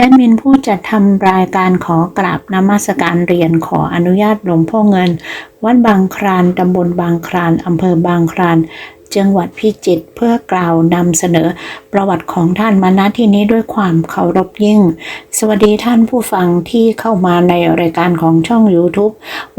แอดมินผู้จัดทำรายการขอกราบนมัสการเรียนขออนุญาตหลวงพ่อเงิน วัดบางครานตำบลบางครานอำเภอบางคราน จังหวัดพิจิตรเพื่อกล่าวนำเสนอประวัติของท่านมาณที่นี้ด้วยความเคารพยิ่ง สวัสดีท่านผู้ฟังที่เข้ามาในรายการของช่อง YouTube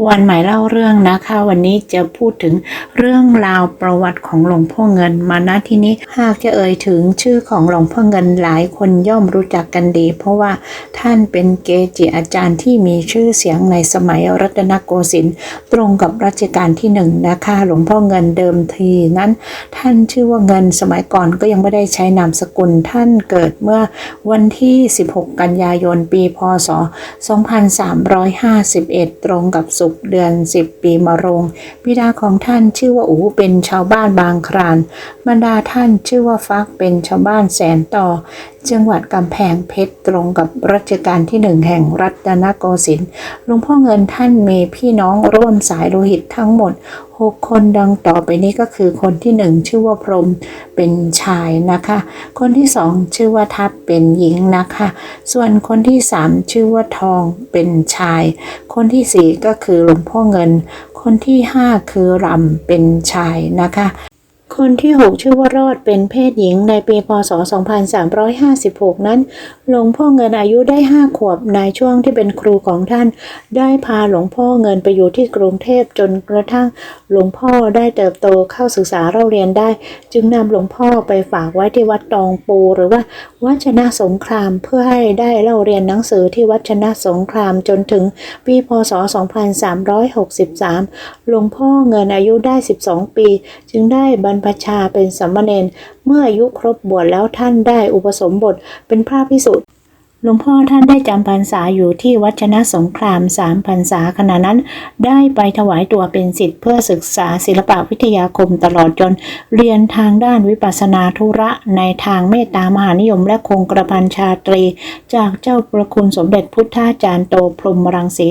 วันใหม่เล่าเรื่องนะคะ วันนี้จะพูดถึงเรื่องราวประวัติของหลวงพ่อเงินมาณที่นี้หากจะเอ่ยถึงชื่อของหลวงพ่อเงินหลายคนย่อมรู้จักกันดี เพราะว่าท่านเป็นเกจิอาจารย์ที่มีชื่อเสียงในสมัยรัตนโกสินทร์ตรงกับรัชกาลที่หนึ่งนะคะ หลวงพ่อเงินเดิมทีนั้นท่านชื่อว่าเงินสมัยก่อนก็ยังไม่ได้ใช้นามสกุลท่านเกิดเมื่อวันที่ 16 กันยายนปีพศ 2351 ตรงกับศุกร์เดือน 10 ปีมะโรงบิดาของท่านชื่อว่าอูเป็นชาวบ้านบางครานบรรดาท่านชื่อว่าฟักเป็นชาวบ้านแสนต่อจังหวัดกำแพงเพชรตรงกับรัชกาลที่หนึ่งแห่งรัตนโกสินทร์หลวงพ่อเงินท่านมีพี่น้องร่วมสายโลหิตทั้งหมด 6คนดังต่อไปนี้ก็คือคนที่หนึ่งชื่อว่าพรมเป็นชายนะคะ คนที่สองชื่อว่าทัพเป็นหญิงนะคะ ส่วนคนที่สามชื่อว่าทองเป็นชาย คนที่สี่ก็คือหลวงพ่อเงิน คนที่ห้าคือรำเป็นชายนะคะ คนที่ 6 ชื่อว่ารอดเป็นเพศหญิงในปีพศ 2356 นั้น หลวงพ่อเงินอายุได้ 5 ขวบในช่วงที่เป็นครูของท่าน ได้พาหลวงพ่อเงินไปอยู่ที่กรุงเทพจนกระทั่งหลวงพ่อได้เติบโตเข้าศึกษาเราเรียนได้ จึงนำหลวงพ่อไปฝากไว้ที่วัดตองปู หรือว่าวัดชนะสงครามเพื่อให้ได้เล่าเรียนหนังสือที่วัดชนะสงครามจนถึงปีพศ 2363 หลวงพ่อเงินอายุได้ 12 ปี จึงได้บรรพชาเป็นสมมเณรเมื่ออายุครบบวชแล้วท่านได้อุปสมบทเป็นพระพิสุทธิ์ หลวงพ่อท่านได้จำพรรษาอยู่ที่วัชนะสงครามสามพรรษาขณะนั้น ได้ไปถวายตัวเป็นศิษย์เพื่อศึกษาศิลปวิทยาคมตลอดจน เรียนทางด้านวิปัสสนาธุระในทางเมตตามหานิยมและคงกระพันชาตรี จากเจ้าประคุณสมเด็จพุทธาจารย์โตพรหมรังสี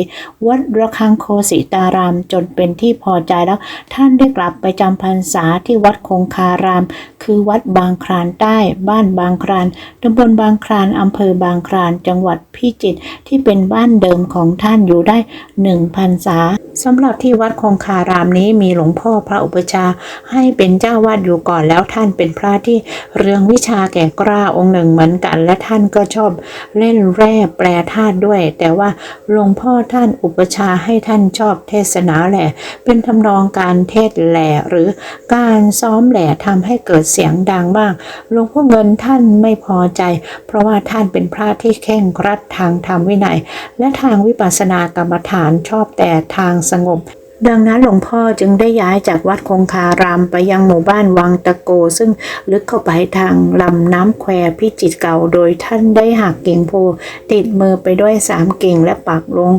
วัดระฆังโคสิตารามจนเป็นที่พอใจแล้ว ท่านได้กลับไปจำพรรษาที่วัดคงคาราม คือวัดบางครานใต้ บ้านบางครานตำบลบางครานอำเภอบางครานจังหวัดพิจิตรที่เป็นบ้านเดิมของท่านอยู่ได้หนึ่งพรรษาสำหรับที่วัดคงคารามนี้มีหลวงพ่อพระอุปชาให้เป็นเจ้าวาดอยู่ก่อนแล้วท่านเป็นพระที่เรืองวิชาแก่กล้าองค์หนึ่งเหมือนกัน และท่านก็ชอบเล่นแร่แปรธาตุด้วย แต่ว่าหลวงพ่อท่านอุปชาให้ท่านชอบเทศนาแหละเป็นทำนองการเทศแหล่หรือการซ้อมแหล่ทำให้เกิดเสียงดังบ้างหลวงพ่อเงินท่านไม่พอใจ เพราะว่าท่านเป็นพระที่ที่เข่งครัดทางธรรมวินัย และทางวิปัสสนากรรมฐานชอบแต่ทางสงบดังนั้นหลวงพ่อจึงได้ย้ายจากวัดคงคารามไปยังหมู่บ้านวังตะโก ซึ่งลึกเข้าไปทางลำน้ำแควพิจิตรเก่าโดยท่านได้หักกิ่งโพติดมือไปด้วยสามกิ่งและปักลง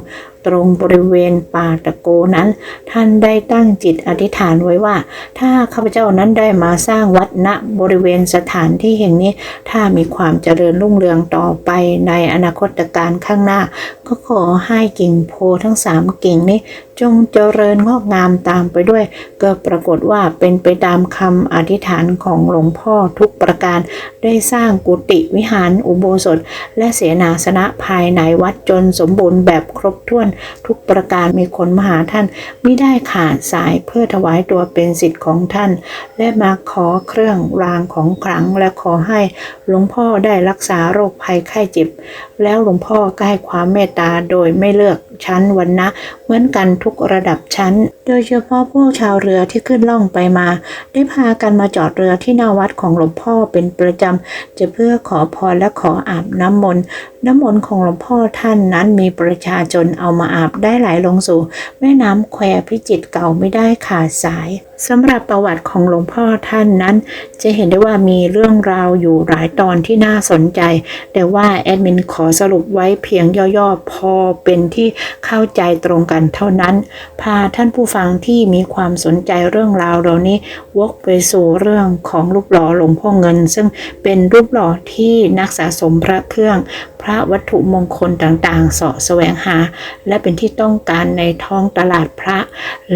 ตรงบริเวณป่าตะโกนั้น ท่านได้ตั้งจิตอธิษฐานไว้ว่า ถ้าข้าพเจ้านั้นได้มาสร้างวัดณบริเวณสถานที่แห่งนี้ ถ้ามีความเจริญรุ่งเรืองต่อไปในอนาคตการข้างหน้า ก็ขอให้กิ่งโพทั้งสามกิ่งนี้ จงเจริญงอกงามตามไปด้วย ก็ปรากฏว่าเป็นไปตามคำอธิษฐานของหลวงพ่อทุกประการได้สร้างกุฏิวิหารอุโบสถ และเสนาสนะภายในวัดจนสมบูรณ์แบบครบถ้วนทุกประการมีคนมาหาท่านไม่ได้ขาดสายเพื่อถวายตัวเป็นสิทธิ์ของท่าน และมาขอเครื่องรางของขลังและขอให้หลวงพ่อได้รักษาโรคภัยไข้เจ็บ แล้วหลวงพ่อก็ให้ความเมตตาโดยไม่เลือก ชั้นวรรณะเหมือนกันทุกระดับชั้น โดยเฉพาะพวกชาวเรือที่ขึ้นล่องไปมา ได้พากันมาจอดเรือที่หน้าวัดของหลวงพ่อเป็นประจำ จะเพื่อขอพรและขออาบน้ำมนต์น้ำมนต์ของหลวงพ่อท่านนั้นมีประชาชนเอามาอาบได้ไหลลงสู่ แม่น้ำแควพิจิตเก่าไม่ได้ขาดสาย สำหรับประวัติของหลวงพ่อท่านนั้น จะเห็นได้ว่ามีเรื่องราวอยู่หลายตอนที่น่าสนใจ แต่ว่าแอดมินขอสรุปไว้เพียงย่อๆ พอเป็นที่เข้าใจตรงกันเท่านั้น พาท่านผู้ฟังที่มีความสนใจเรื่องราวเหล่านี้ วกไปสู่เรื่องของรูปหล่อหลวงพ่อเงิน ซึ่งเป็นรูปหล่อที่นักสะสมพระเครื่อง พระวัตถุมงคลต่างๆสาะแสวงหา และเป็นที่ต้องการในท้องตลาดพระ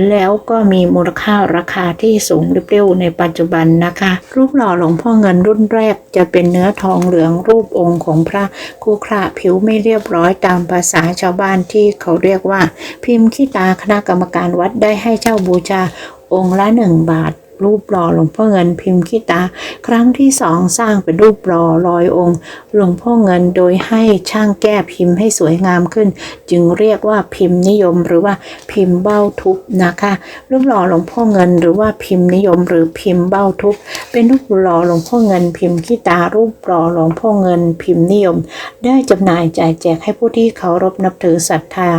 แล้วก็มีมูลค่าราคาคาที่สูงริบเร็วในปัจจุบันนะคะ รูปหล่อหลวงพ่อเงินรุ่นแรกจะเป็นเนื้อทองเหลืองรูปองค์ของพระครูขระผิวไม่เรียบร้อยตามภาษาชาวบ้านที่เขาเรียกว่า พิมพ์ขี้ตาคณะกรรมการวัดได้ให้เช่าบูชาองค์ละหนึ่งบาท รูปหล่อหลวงพ่อเงินพิมพ์ขี้ตา ครั้งที่สองสร้างเป็นรูปหล่อลอยองค์หลวงพ่อเงินโดยให้ช่างแก้พิมพ์ให้สวยงามขึ้น จึงเรียกว่าพิมพ์นิยมหรือว่าพิมพ์เบ้าทุบนะคะ รูปหล่อหลวงพ่อเงินหรือว่าพิมพ์นิยมหรือพิมพ์เบ้าทุบเป็นรูปหล่อหลวงพ่อเงินพิมพ์ขี้ตา รูปหล่อหลวงพ่อเงินพิมพ์นิยม ได้จำหน่ายจ่ายแจกให้ผู้ที่เคารพนับถือศรัทธา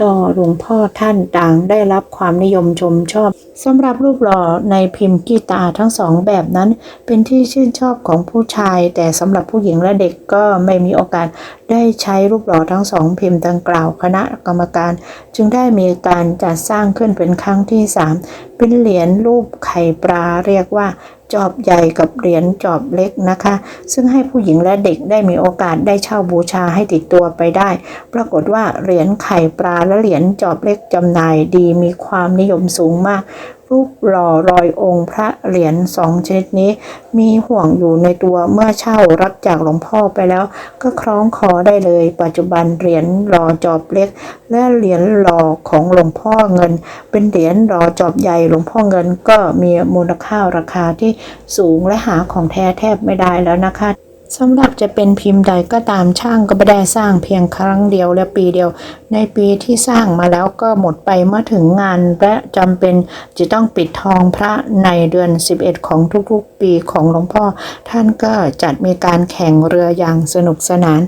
ต่อหลวงพ่อท่านต่างได้รับความนิยมชมชอบสำหรับรูปหล่อในพิิมพ์กีตาทั้งสองแบบนั้น เป็นที่ชื่นชอบของผู้ชาย แต่สำหรับผู้หญิงและเด็กก็ไม่มีโอกาสได้ใช้รูปหล่อทั้งสองพิมพ์ดังกล่าวคณะกรรมการ จึงได้มีการจัดสร้างขึ้นเป็นครั้งที่สามเป็นเหรียญรูปไข่ปลาเรียกว่าจอบใหญ่กับเหรียญจอบเล็กนะคะ ซึ่งให้ผู้หญิงและเด็กได้มีโอกาสได้เช่าบูชาให้ติดตัวไปได้ ปรากฏว่าเหรียญไข่ปลาและเหรียญจอบเล็กจำหน่ายดีมีความนิยมสูงมากรูปหล่อรอยองค์พระเหรียญสองชนิดนี้ มีห่วงอยู่ในตัวเมื่อเช่ารับจากหลวงพ่อไปแล้ว ก็คล้องคอได้เลย ปัจจุบันเหรียญหล่อจอบเล็ก และเหรียญหล่อของหลวงพ่อเงิน เป็นเหรียญหล่อจอบใหญ่หลวงพ่อเงินก็มีมูลค่าราคาที่สูงและหาของแท้แทบไม่ได้แล้วนะคะ สำหรับจะเป็นพิมพ์ใดก็ตามช่างก็ไม่ได้สร้างเพียงครั้งเดียวและปีเดียว ในปีที่สร้างมาแล้วก็หมดไปเมื่อถึงงานและจำเป็นจะต้องปิดทองพระในเดือน 11 ของทุกๆปีของหลวงพ่อ ท่านก็จัดมีการแข่งเรืออย่างสนุกสนาน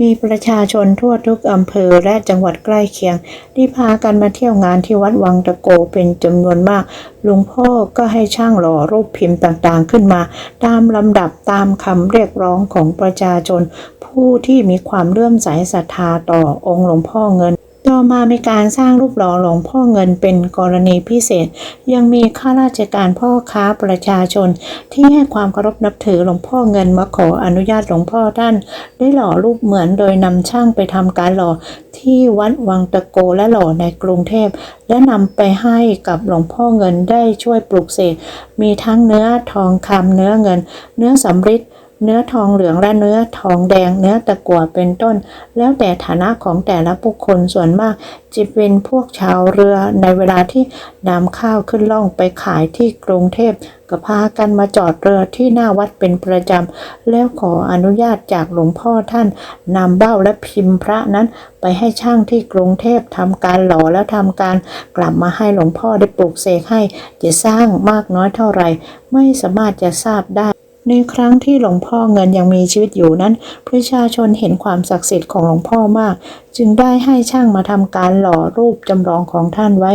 มีประชาชนทั่วทุกอำเภอและจังหวัดใกล้เคียงที่พากันมาเที่ยวงานที่วัดวังตะโกเป็นจำนวนมากหลวงพ่อก็ให้ช่างหล่อรูปพิมพ์ต่างๆขึ้นมา ตามลำดับตามคำเรียกร้องของประชาชน ผู้ที่มีความเลื่อมใสศรัทธาต่อองค์หลวงพ่อเงิน ต่อมามีการสร้างรูปหล่อหลวงพ่อเงินเป็นกรณีพิเศษ ยังมีข้าราชการพ่อค้าประชาชน ที่ให้ความเคารพนับถือหลวงพ่อเงินมาขออนุญาตหลวงพ่อท่าน ได้หล่อรูปเหมือนโดยนำช่างไปทำการหล่อที่วัดวังตะโกและหล่อในกรุงเทพ และนำไปให้กับหลวงพ่อเงินได้ช่วยปลูกเสกมีทั้งเนื้อทองคำเนื้อเงิน เนื้อสำริด เนื้อทองเหลืองและเนื้อทองแดง เนื้อตะกั่วเป็นต้น แล้วแต่ฐานะของแต่ละบุคคลส่วนมากจะเป็นพวกชาวเรือในเวลาที่นำข้าวขึ้นล่องไปขายที่กรุงเทพก็พากันมาจอดเรือที่หน้าวัดเป็นประจำ แล้วขออนุญาตจากหลวงพ่อท่านนำเบ้าและพิมพ์พระนั้นไปให้ช่างที่กรุงเทพทำการหล่อแล้วทำการกลับมาให้หลวงพ่อได้ปลูกเสกให้จะสร้างมากน้อยเท่าไหร่ ไม่สามารถจะทราบได้ ในครั้งที่หลวงพ่อเงินยังมีชีวิตอยู่นั้น ประชาชนเห็นความศักดิ์สิทธิ์ของหลวงพ่อมาก จึงได้ให้ช่างมาทำการหล่อรูปจำลองของท่านไว้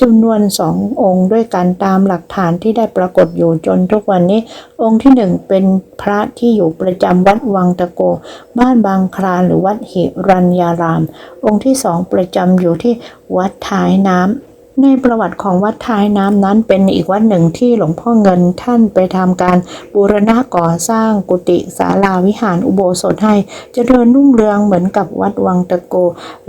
จำนวนสององค์ด้วยกันตามหลักฐานที่ได้ปรากฏอยู่จนทุกวันนี้ องค์ที่หนึ่งเป็นพระที่อยู่ประจำวัดวังตะโก บ้านบางคลานหรือวัดหิรัญญาราม องค์ที่สองประจำอยู่ที่วัดท้ายน้ำ ในประวัติของวัดท้ายน้ำนั้นเป็นอีกวัดหนึ่งที่หลวงพ่อเงินท่านไปทำการบูรณะก่อสร้างกุฏิศาลาวิหารอุโบสถให้เจริญรุ่งเรืองเหมือนกับวัดวังตะโก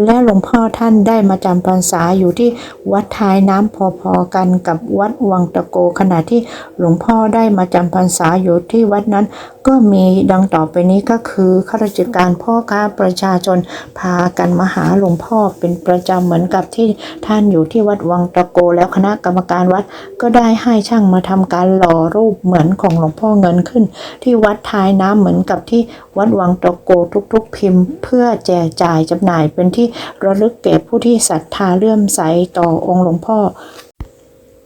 และหลวงพ่อท่านได้มาจำพรรษาอยู่ที่วัดท้ายน้ำพอๆกันกับวัดวังตะโก ขณะที่หลวงพ่อได้มาจำพรรษาอยู่ที่วัดนั้น ก็มีดังต่อไปนี้ก็คือข้าราชการพ่อค้าประชาชนพากันมาหาหลวงพ่อเป็นประจำเหมือนกับที่ท่านอยู่ที่วัดวัังตะโกแล้วคณะกรรมการวัดก็ได้ให้ช่างมาทำการหล่อรูปเหมือนของหลวงพ่อเงินขึ้น ที่วัดท้ายน้ำเหมือนกับที่วัดวังตะโกทุกๆ พิมพ์ เพื่อแจกจ่ายจำหน่ายเป็นที่ระลึกแก่ผู้ที่ศรัทธาเลื่อมใสต่อองค์หลวงพ่อ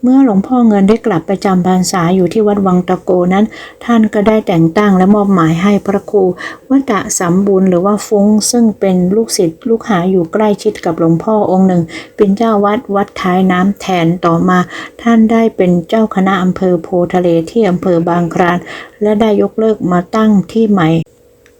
เมื่อหลวงพ่อเงินได้กลับไปจำพรรษาอยู่ที่วัดวังตะโกนั้น ท่านก็ได้แต่งตั้งและมอบหมายให้พระครูวัตะสัมบุญหรือว่าฟุ้งซึ่งเป็นลูกศิษย์ลูกหาอยู่ใกล้ชิดกับหลวงพ่อองค์หนึ่ง เป็นเจ้าวัดวัดท้ายน้ำแทนต่อมา ท่านได้เป็นเจ้าคณะอำเภอโพทะเลที่อำเภอบางครานและได้ยกเลิกมาตั้งที่ใหม่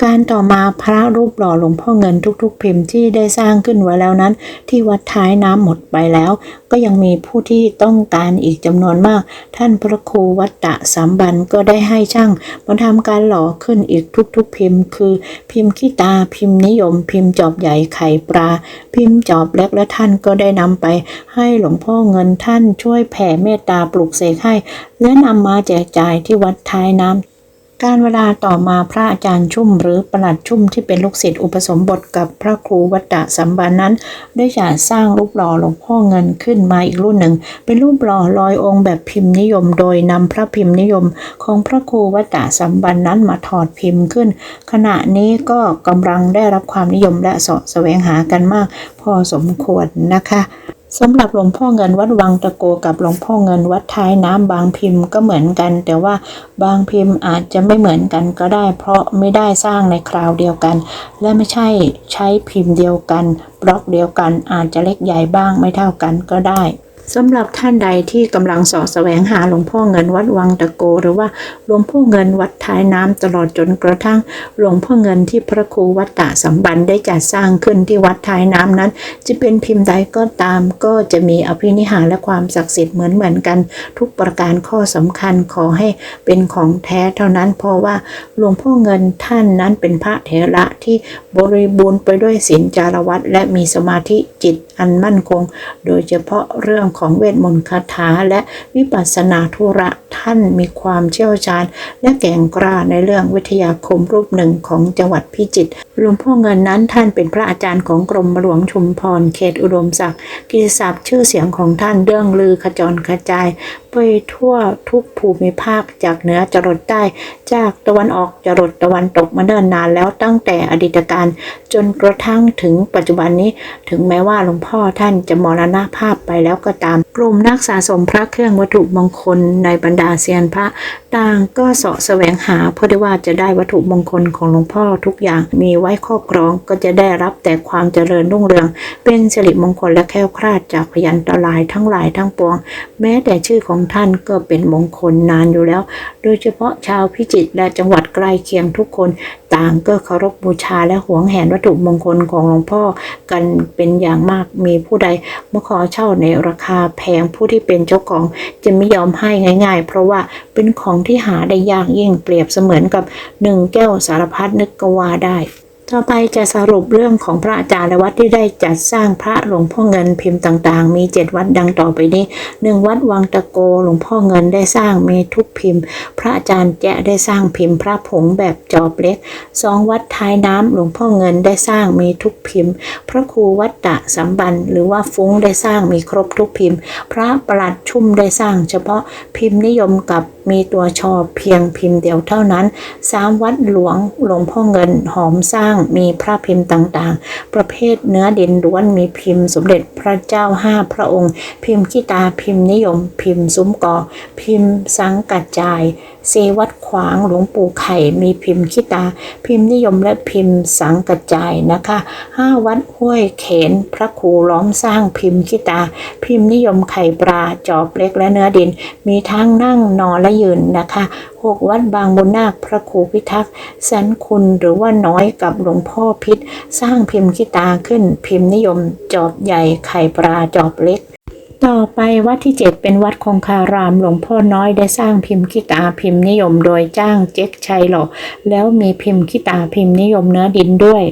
การต่อมาพระรูปหล่อหลวงพ่อเงินทุกๆ พิมพ์ที่ได้สร้างขึ้นไว้แล้วนั้น ที่วัดท้ายน้ำหมดไปแล้ว ก็ยังมีผู้ที่ต้องการอีกจำนวนมาก ท่านพระครูวัตตะสามบันก็ได้ให้ช่างมาทำการหล่อขึ้นอีกทุกๆ พิมพ์ คือ พิมพ์ขี้ตาพิมพ์นิยม พิมพ์จอบใหญ่ไข่ปลา พิมพ์จอบเล็กและท่านก็ได้นำไป ให้หลวงพ่อเงินท่านช่วยแผ่เมตตาปลุกเสกให้และนำมาแจกจ่ายที่วัดท้ายน้ำ การเวลาต่อมาพระอาจารย์ชุ่มหรือประหลัดชุ่มที่เป็นลูกศิษย์อุปสมบทกับพระครูวัตตะสัมบันนั้น ได้จัดสร้างรูปหล่อหลวงพ่อเงินขึ้นมาอีกรุ่นหนึ่ง เป็นรูปหล่อลอยองค์แบบพิมพ์นิยม โดยนำพระพิมพ์นิยม ของพระครูวัตตะสัมบันนั้นมาถอดพิมพ์ขึ้น ขณะนี้ก็กำลังได้รับความนิยมและสาะแสวงหากันมาก พอสมควรนะคะ สำหรับหลวงพ่อเงินวัดวังตะโกกับหลวงพ่อเงินวัดท้ายน้ำบางพิมพ์ก็เหมือนกัน แต่ว่าบางพิมพ์อาจจะไม่เหมือนกันก็ได้ เพราะไม่ได้สร้างในคราวเดียวกัน และไม่ใช่ใช้พิมพ์เดียวกัน บล็อกเดียวกันอาจจะเล็กใหญ่บ้างไม่เท่ากันก็ได้ สำหรับท่านใดที่กำลังสาะแสวงหาหลวงพ่อเงินวัดวังตะโก หรือว่าหลวงพ่อเงินวัดท้ายน้ำตลอดจนกระทั่งหลวงพ่อเงินที่พระครูวัดตะสัมบันได้จัดสร้างขึ้นที่วัดท้ายน้ำนั้น จะเป็นพิมพ์ใดก็ตาม ก็จะมีอภินิหารและความศักดิ์สิทธิ์เหมือนเหมือนกัน ทุกประการข้อสำคัญขอให้เป็นของแท้เท่านั้น เพราะว่าหลวงพ่อเงินท่านนั้นเป็นพระเถระที่บริบูรณ์ไปด้วยศีลจารวัตและมีสมาธิจิตอันมั่นคง โดยเฉพาะเรื่องของเวทมนต์คาถาและวิปัสสนาธุระท่านมีความเชี่ยวชาญ และแก่งกล้าในเรื่องวิทยาคมรูปหนึ่งของจังหวัดพิจิตรหลวงพ่อเงินนั้นท่านเป็นพระอาจารย์ของกรมหลวงชุมพรเขตอุดมศักดิ์กิตติศัพท์ชื่อเสียงของท่านเรื่องลือขจรกระจายไปทั่วทุกภูมิภาคจากเหนือจรดใต้ จากตะวันออกจรดตะวันตกมาเนิ่นนานแล้วตั้งแต่อดีตการจนกระทั่งถึงปัจจุบันนี้ ถึงแม้ว่าหลวงพ่อท่านจะมรณภาพไปแล้วก็ตาม กลุ่มนักสะสมพระเครื่องวัตถุมงคลในบรรดาเซียนพระต่างก็เสาะแสวงหาเพื่อที่ว่าจะได้วัตถุมงคลของหลวงพ่อทุกอย่างมีไว้ครอบครองก็จะได้รับแต่ความเจริญรุ่งเรือง เป็นสิริมงคลและแคล้วคลาดจากพยันตรายทั้งหลายทั้งปวง แม้แต่ชื่อของท่านก็เป็นมงคลนานอยู่แล้ว โดยเฉพาะชาวพิจิตรและจังหวัดใกล้เคียงทุกคน ต่างก็เคารพบูชาและหวงแหนวัตถุมงคลของหลวงพ่อกันเป็นอย่างมากมีผู้ใดมาขอเช่าในราคาแพงผู้ที่เป็นเจ้าของจะไม่ยอมให้ง่าย ๆ เพราะว่าเป็นของที่หาได้ยากยิ่งเปรียบเสมือนกับหนึ่งแก้วสารพัดนึกก็ว่าได้ ต่อไปจะสรุปเรื่องของพระอาจารย์และวัดที่ได้จัดสร้างพระหลวงพ่อเงินพิมพ์ต่างๆ มี 7 วัดดังต่อไปนี้หนึ่งวัดวังตะโกหลวงพ่อเงินได้สร้างมีทุกพิมพ์ พระอาจารย์แจะได้สร้างพิมพ์ พระผงแบบจอบเล็กสองวัดท้ายน้ำหลวงพ่อเงินได้สร้างมีทุกพิมพ์ พระครูวัดตะสัมบันหรือว่าฟุ้งได้สร้างมีครบทุกพิมพ์ พระประหลัดชุ่มได้สร้าง เฉพาะพิมพ์นิยมกับมีตัวชอเพียงพิมพ์เดียวเท่านั้นสามวัดหลวงหลวงพ่อเงินหอมสร้างมีพระพิมพ์ต่างๆ ประเภทเนื้อดินล้วนมีพิมพ์สมเด็จพระเจ้าห้าพระองค์ พิมพ์ขี้ตาพิมพ์นิยม พิมพ์ซุ้มกอ พิมพ์สังกัจจายเซวัดขวางหลวงปู่ไข่มีพิมพ์ขี้ตา พิมพ์นิยมและพิมพ์สังกัจจายนะคะห้าวัดห้วยเขนพระครูล้อมสร้างพิมพ์ขี้ตา พิมพ์นิยมไข่ปลาจอบเล็กและเนื้อดิน มีทั้งนั่งนอนและยืนนะคะหกวัดบางบุญนาคพระครูพิทักษ์สันคุณหรือว่าน้อยกับหลวงพ่อพิษ สร้างพิมพ์ขี้ตาขึ้น พิมพ์นิยม จอบใหญ่ไข่ปลาจอบเล็กต่อไปวัดที่ 7 เป็นวัดคงคาราม หลวงพ่อน้อยได้สร้างพิมพ์ขี้ตาพิมพ์นิยม โดยจ้างเจ๊กชัยหล่อแล้วมีพิมพ์ขี้ตาพิมพ์นิยมเนื้อดินด้วย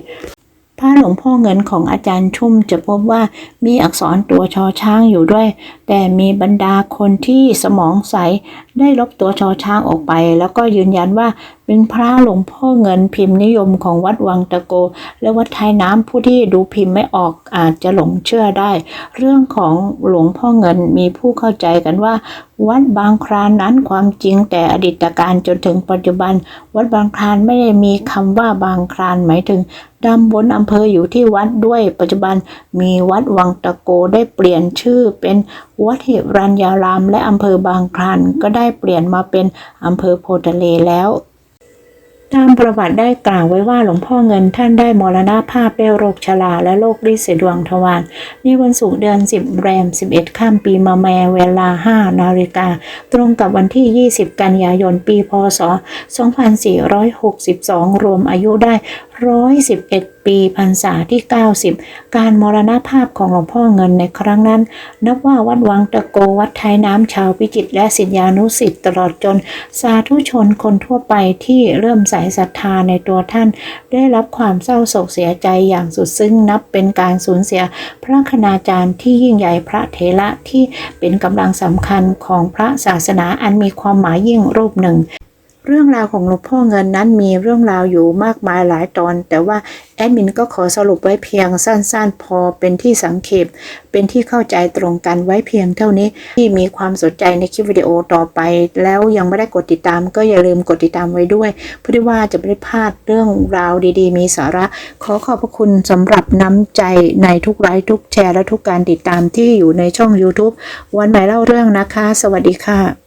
พระหลวงพ่อเงินของอาจารย์ชุ่มจะพบว่ามีอักษรตัวชอช้างอยู่ด้วย แต่มีบรรดาคนที่สมองใสได้ลบตัวชอช้างออกไป แล้วก็ยืนยันว่าเป็นพระหลวงพ่อเงินพิมพ์นิยมของวัดวังตะโก และวัดท้ายน้ำผู้ที่ดูพิมพ์ไม่ออกอาจจะหลงเชื่อได้ เรื่องของหลวงพ่อเงินมีผู้เข้าใจกันว่า วัดบางครานนั้นความจริงแต่อดีตการจนถึงปัจจุบัน วัดบางครานไม่ได้มีคำว่าบางครานหมายถึงตำบลอำเภออยู่ที่วัดด้วยปัจจุบันมีวัดวังตะโกได้เปลี่ยนชื่อเป็นวัดหิรัญญาราม และอำเภอบางครานก็ได้เปลี่ยนมาเป็นอำเภอโพทะเลแล้ว ตามประวัติได้กล่าวไว้ว่าหลวงพ่อเงินท่านได้มรณภาพด้วยโรคชราและโรคริดสีดวงทวารในวันศุกร์เดือน10แรม 11 ข้ามปีมะแมเวลา 5 นาฬิกา ตรงกับวันที่ 20 กันยายน ปี พศ 2462 รวมอายุได้ 111 ปีพรรษาที่ 90 การมรณภาพของหลวงพ่อเงินในครั้งนั้น นับว่าวัดวังตะโกวัดไทยน้ำชาวพิจิตและศิษยานุศิษย์ตลอดจนสาธุชนคนทั่วไปที่เริ่มใส่ศรัทธาในตัวท่าน ได้รับความเศร้าโศกเสียใจอย่างสุดซึ้งนับเป็นการสูญเสียพระคณาจารย์ที่ยิ่งใหญ่พระเถระที่เป็นกำลังสำคัญของพระศาสนาอันมีความหมายยิ่งรูปหนึ่ง เรื่องราวของหลวงพ่อเงินนั้นมีเรื่องราวอยู่มากมายหลายตอน แต่ว่าแอดมินก็ขอสรุปไว้เพียงสั้นๆ พอเป็นที่สังเขปเป็นที่เข้าใจตรงกันไว้เพียงเท่านี้ที่มีความสนใจในคลิปวิดีโอต่อไป แล้วยังไม่ได้กดติดตาม ก็อย่าลืมกดติดตามไว้ด้วยเพื่อที่ว่าจะไม่ได้พลาดเรื่องราวดีๆ มีสาระ ขอขอบพระคุณสำหรับน้ำใจในทุกไลค์ทุกแชร์และทุกการติดตามที่อยู่ในช่อง YouTube วันใหม่เล่าเรื่องนะคะ สวัสดีค่ะ